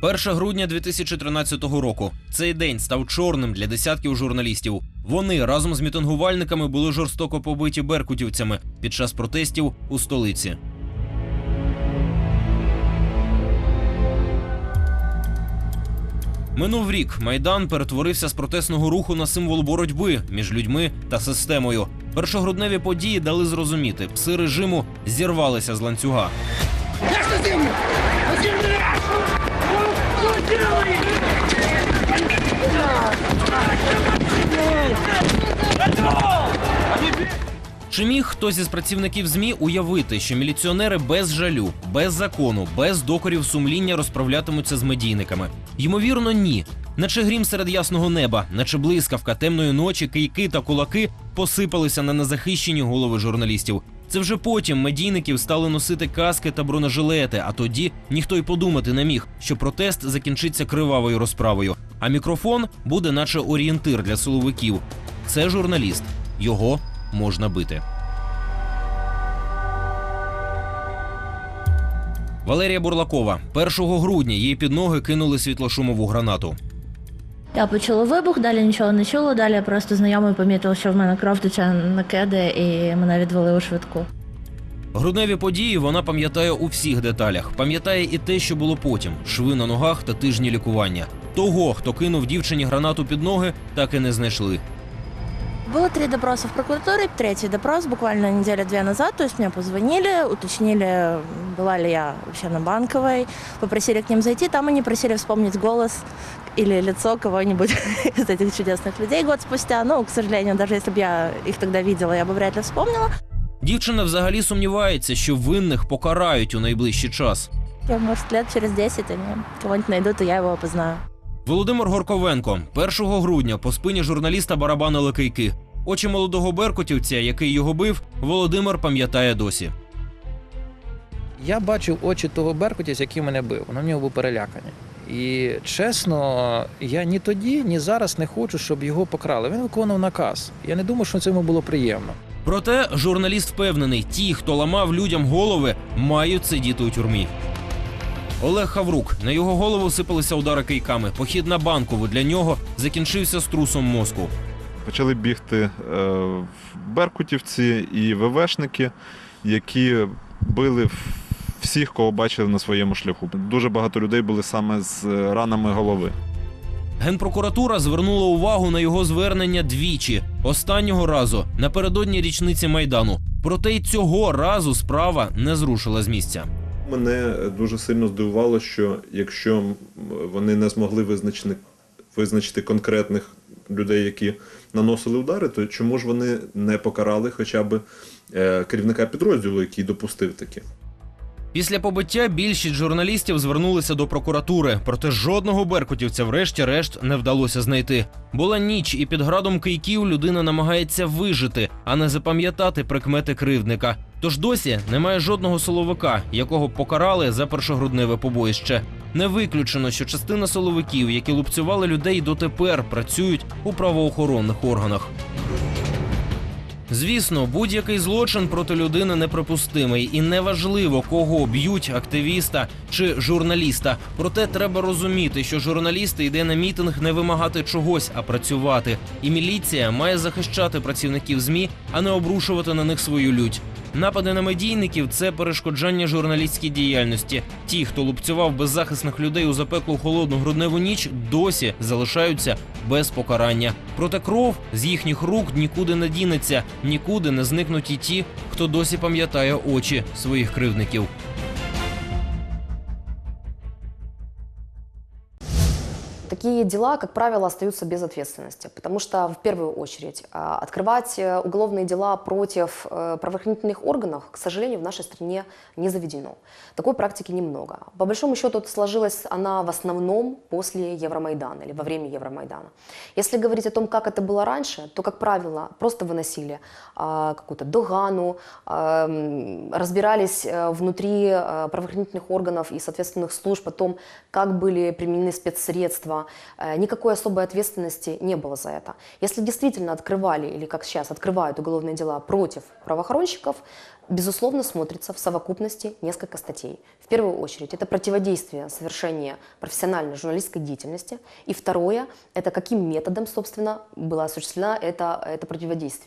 1 грудня 2013 року. Цей день став чорним для десятків журналістів. Вони разом з мітингувальниками були жорстоко побиті беркутівцями під час протестів у столиці. Минув рік майдан перетворився з протестного руху на символ боротьби між людьми та системою. Першогрудневі події дали зрозуміти, пси режиму зірвалися з ланцюга. Чи міг хтось із працівників ЗМІ уявити, що міліціонери без жалю, без закону, без докорів сумління розправлятимуться з медійниками? Ймовірно, ні. Наче грім серед ясного неба, наче блискавка темної ночі, кийки та кулаки посипалися на незахищені голови журналістів. Це вже потім медійників стали носити каски та бронежилети, а тоді ніхто й подумати не міг, що протест закінчиться кривавою розправою. А мікрофон буде, наче орієнтир для силовиків. Це журналіст. Його можна бити. Валерія Бурлакова 1 грудня їй під ноги кинули світлошумову гранату. Я почула вибух, далі нічого не чула. Далі просто знайомий помітив, що в мене кров тече на кеди, і мене відвели у швидку. Грудневі події вона пам'ятає у всіх деталях. Пам'ятає і те, що було потім: шви на ногах та тижні лікування. Того, хто кинув дівчині гранату під ноги, так і не знайшли. Было три допроса в прокуратуре. Третий допрос буквально неделя две назад. То есть мне позвонили, уточнили, была ли я вообще на Банковой, попросили к ним зайти. Там они просили вспомнить голос или лицо кого-нибудь из этих чудесных людей год спустя. Ну, к сожалению, даже если бы я их тогда видела, я бы вряд ли вспомнила. Дівчина взагалі сумнівається, що винних покарають у найближчий час. Я, может, лет через 10 они кого-нибудь найдут, и я его опознаю. Володимир Горковенко 1 грудня по спині журналіста барабанили кийки. Очі молодого беркутівця, який його бив, Володимир пам'ятає досі. Я бачив очі того беркутівця, який мене бив. Вони в нього були перелякані. І чесно, я ні тоді, ні зараз не хочу, щоб його покрали. Він виконував наказ. Я не думаю, що це йому було приємно. Проте журналіст впевнений, ті, хто ламав людям голови, мають сидіти у тюрмі. Олег Хаврук на його голову сипалися удари кийками. Похід на банкову для нього закінчився струсом мозку. Почали бігти е, беркутівці і ВВшники, які били всіх, кого бачили на своєму шляху. Дуже багато людей були саме з е, ранами голови. Генпрокуратура звернула увагу на його звернення двічі. Останнього разу напередодні річниці майдану. Проте й цього разу справа не зрушила з місця. Мене дуже сильно здивувало, що якщо вони не змогли визначити, визначити конкретних людей, які наносили удари, то чому ж вони не покарали хоча б е, керівника підрозділу, який допустив таке? Pісля побиття більшість журналістів звернулися до прокуратури, проте жодного беркутівця, врешті-решт, не вдалося знайти. Була ніч, і під градом кийків людина намагається вижити, а не запам'ятати прикмети кривдника. Тож досі немає жодного силовика, якого покарали за першогрудневе побоїще. Не виключено, що частина силовиків, які лупцювали людей дотепер, працюють у правоохоронних органах. Звісно, будь-який злочин проти людини неприпустимий, і неважливо, кого б'ють активіста чи журналіста. Проте треба розуміти, що журналісти йде на мітинг не вимагати чогось, а працювати. І міліція має захищати працівників змі, а не обрушувати на них свою лють. Напади на медійників це перешкоджання журналістській діяльності. Ті, хто лупцював беззахисних людей у запеклу холодну грудневу ніч, досі залишаються без покарання. Проте кров з їхніх рук нікуди не дінеться, нікуди не зникнуть і ті, хто досі пам'ятає очі своїх кривдників. Такие дела, как правило, остаются без ответственности, потому что в первую очередь а, открывать э, уголовные дела против э, правоохранительных органов, к сожалению, в нашей стране не заведено. Такой практики немного. По большому счету сложилась она в основном после Евромайдана или во время Евромайдана. Если говорить о том, как это было раньше, то, как правило, просто выносили а, какую-то догану, а, разбирались э, внутри правоохранительных органов и соответственных служб о том, как были применены спецсредства. Э, Никакой особой ответственности не было за это. Если действительно открывали, или как сейчас открывают уголовные дела против правоохранщиков, безусловно, смотрится в совокупности несколько статей. В первую очередь, это противодействие совершения профессиональной журналистской деятельности. И второе, это каким методом, собственно, было осуществлено это, это противодействие.